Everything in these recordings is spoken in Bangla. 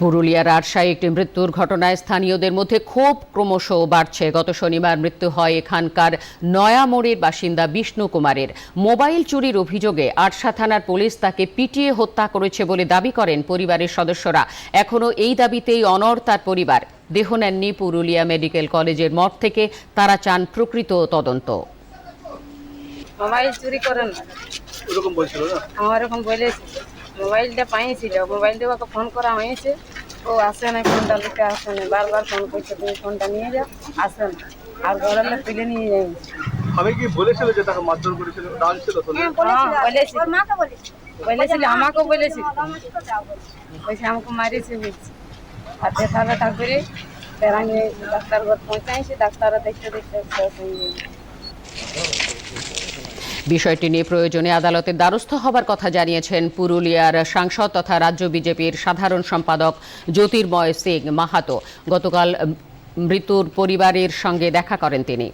পুরুলিয়ার আরশায় একটি মৃত্যুর ঘটনায় স্থানীয়দের মধ্যে ক্ষোভ ক্রমশ বাড়ছে। গত শনিবার মৃত্যু হয় এখানকার নয়ামোড়ের বাসিন্দা বিষ্ণু কুমারের। মোবাইল চুরির অভিযোগে আরশা থানার পুলিশ তাকে পিটিয়ে হত্যা করেছে বলে দাবি করেন পরিবারের সদস্যরা। এখনও এই দাবিতেই অনর তার পরিবার। দেহ নেননি পুরুলিয়া মেডিকেল কলেজের মঠ থেকে। তারা চান প্রকৃত তদন্ত। মোবাইল চুরি করেন ওরকম বলছিল না? আমার এরকম বলেছে। মোবাইলটা পাইছিল মোবাইলটা ওকে ফোন করা হয়েছে। ও আসে না ফোনটা দিতে আসে না বারবার ফোন করছে তুমি ফোনটা নিয়ে যাও আসে না আর ঘরের লোক তুলে নিয়ে যাই। আমি কি বলেছিল যে তাকে মারধর করেছিল? ডাল ছিল তো হ্যাঁ বলেছি বলেছিল। আমাকেও বলেছিল। বলছে। আমাকে মারিয়েছে বলছে। আর ব্যথা ব্যথা করে বেড়াঙে ডাক্তার ঘর পৌঁছাইছে ডাক্তাররা দেখতে দেখতে শেষ হয়ে গেছে বিষয়টি নিয়ে প্রয়োজনে আদালতের দ্বারস্থ হবার কথা জানিয়েছেন পুরুলিয়ার সাংসদ তথা রাজ্য বিজেপির সাধারণ সম্পাদক জ্যোতির্ময় সিং মাহাতো। গতকাল মৃত্যুর পরিবারের সঙ্গে দেখা করেন তিনি।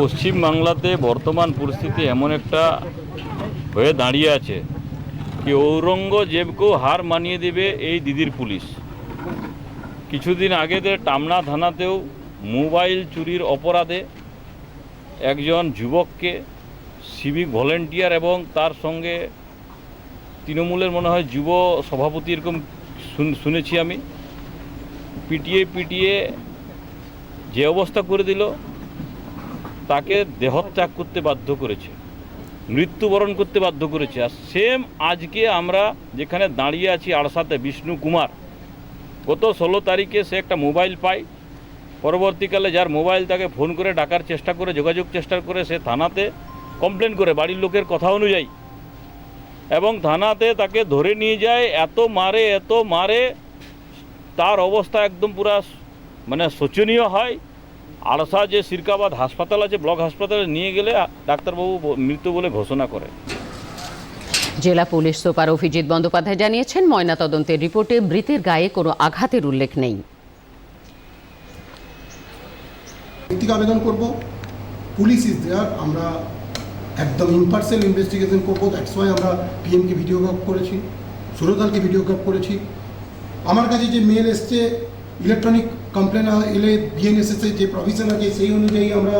পশ্চিম বাংলাতে বর্তমান পরিস্থিতি এমন একটা হয়ে দাঁড়িয়ে আছে কি ঔরঙ্গজেবকেও হার মানিয়ে দেবে এই দিদির পুলিশ। কিছুদিন আগেদের টামনা থানাতেও মোবাইল চুরির অপরাধে একজন যুবককে সিভিক ভলেন্টিয়ার এবং তার সঙ্গে তৃণমূলের মনে হয় যুব সভাপতি এরকম শুন- শুনেছি আমি। পিটিয়ে পিটিয়ে যে অবস্থা করে দিল, তাকে দেহত্যাগ করতে বাধ্য করেছে, মৃত্যুবরণ করতে বাধ্য করেছে। আর সেম আজকে আমরা যেখানে দাঁড়িয়ে আছি আড়সাতে, বিষ্ণু কুমার, গত ষোলো তারিখে সে একটা মোবাইল পায়। পরবর্তীকালে যার মোবাইল তাকে ফোন করে ডাকার চেষ্টা করে, যোগাযোগ চেষ্টা করে, সে থানাতে কমপ্লেন করে, বাড়ির লোকের কথা অনুযায়ী। এবং থানাতে তাকে ধরে নিয়ে যায়, এত মারে এত মারে, তার অবস্থা একদম পুরা মানে শোচনীয় হয়। আড়সা যে সিরকাবাদ হাসপাতাল আছে, ব্লক হাসপাতালে নিয়ে গেলে ডাক্তারবাবু মৃত্যু বলে ঘোষণা করে। জেলা পুলিশ সুপার অভিজিৎ বন্দ্যোপাধ্যায় জানিয়েছেন, ময়নাতদন্তের রিপোর্টে মৃতের গায়ে কোনো আঘাতের উল্লেখ নেই। ব্যক্তিকে আবেদন করব। পুলিশ ইজ দেয়ার আমরা একদম ইম্পার্সিয়াল ইনভেস্টিগেশন করব। দ্যাটস ওয়াই আমরা পিএমকে ভিডিওগ্রাফ করেছি, সুরতালকে ভিডিওগ্রাফ করেছি। আমার কাছে যে মেল এসছে ইলেকট্রনিক কমপ্লেন এলে বিএনএসএসের যে প্রভিশন আছে, সেই অনুযায়ী আমরা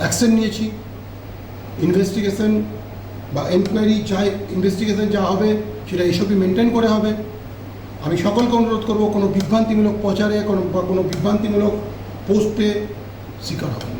অ্যাকশন নিয়েছি। ইনভেস্টিগেশন বা এনকোয়ারি চাই ইনভেস্টিগেশন যা হবে, সেটা এসবই মেনটেন করে হবে। আমি সকলকে অনুরোধ করব, কোনো বিভ্রান্তিমূলক প্রচারে, কোনো বা কোনো বিভ্রান্তিমূলক পোস্টে শিকার হবে।